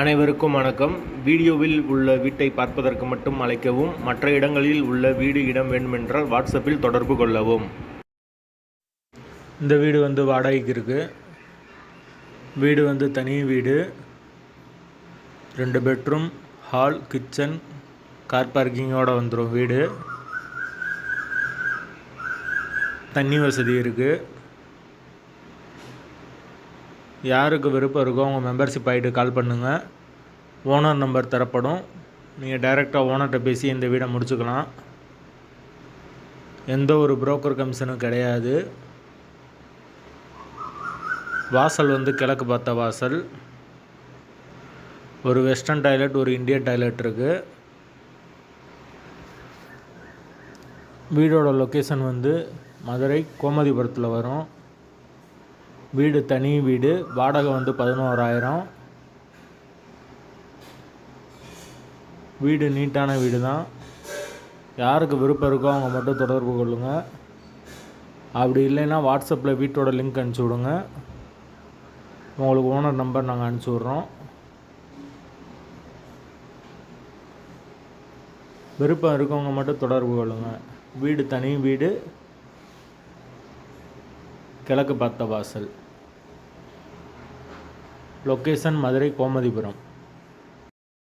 அனைவருக்கும் வணக்கம். வீடியோவில் உள்ள வீட்டை பார்ப்பதற்கு மட்டும் அழைக்கவும் மற்ற இடங்களில் உள்ள வீடு இடம் வேண்டுமென்றால் வாட்ஸ்அப்பில் தொடர்பு கொள்ளவும். இந்த வீடு வந்து வாடகைக்கு இருக்குது வீடு வந்து தனி வீடு. ரெண்டு பெட்ரூம் ஹால் கிச்சன் கார் பார்க்கிங்கோடு வந்துடும் வீடு. தண்ணி வசதி இருக்குது யாருக்கு விருப்பம் இருக்கோ அவங்க மெம்பர்ஷிப் ஆகிட்டு கால் பண்ணுங்கள் ஓனர் நம்பர் தரப்படும். நீங்கள் டைரெக்டாக ஓனர்கிட்ட பேசி இந்த வீடை முடிச்சுக்கலாம். எந்த ஒரு புரோக்கர் கமிஷனும் கிடையாது. வாசல் வந்து கிழக்கு பார்த்த வாசல். ஒரு வெஸ்டர்ன் டாய்லெட் ஒரு இந்தியன் டாய்லெட் இருக்குது வீடோட லொக்கேஷன் வந்து மதுரை கோமதிபுரத்தில் வரும். வீடு தனி வீடு வாடகை வந்து பதினோராயிரம். வீடு நீட்டான வீடு தான் யாருக்கு விருப்பம் இருக்கோ அவங்க மட்டும் தொடர்பு கொள்ளுங்கள் அப்படி இல்லைன்னா வாட்ஸ்அப்பில் வீட்டோட லிங்க் அனுப்பிச்சி விடுங்க. உங்களுக்கு ஓனர் நம்பர் நாங்கள் அனுப்பிச்சி விட்றோம். விருப்பம் இருக்கவங்க மட்டும் தொடர்பு கொள்ளுங்கள் வீடு தனி வீடு கிழக்கு பார்த்த வாசல். லொக்கேஷன் மதுரை கோமதிபுரம்.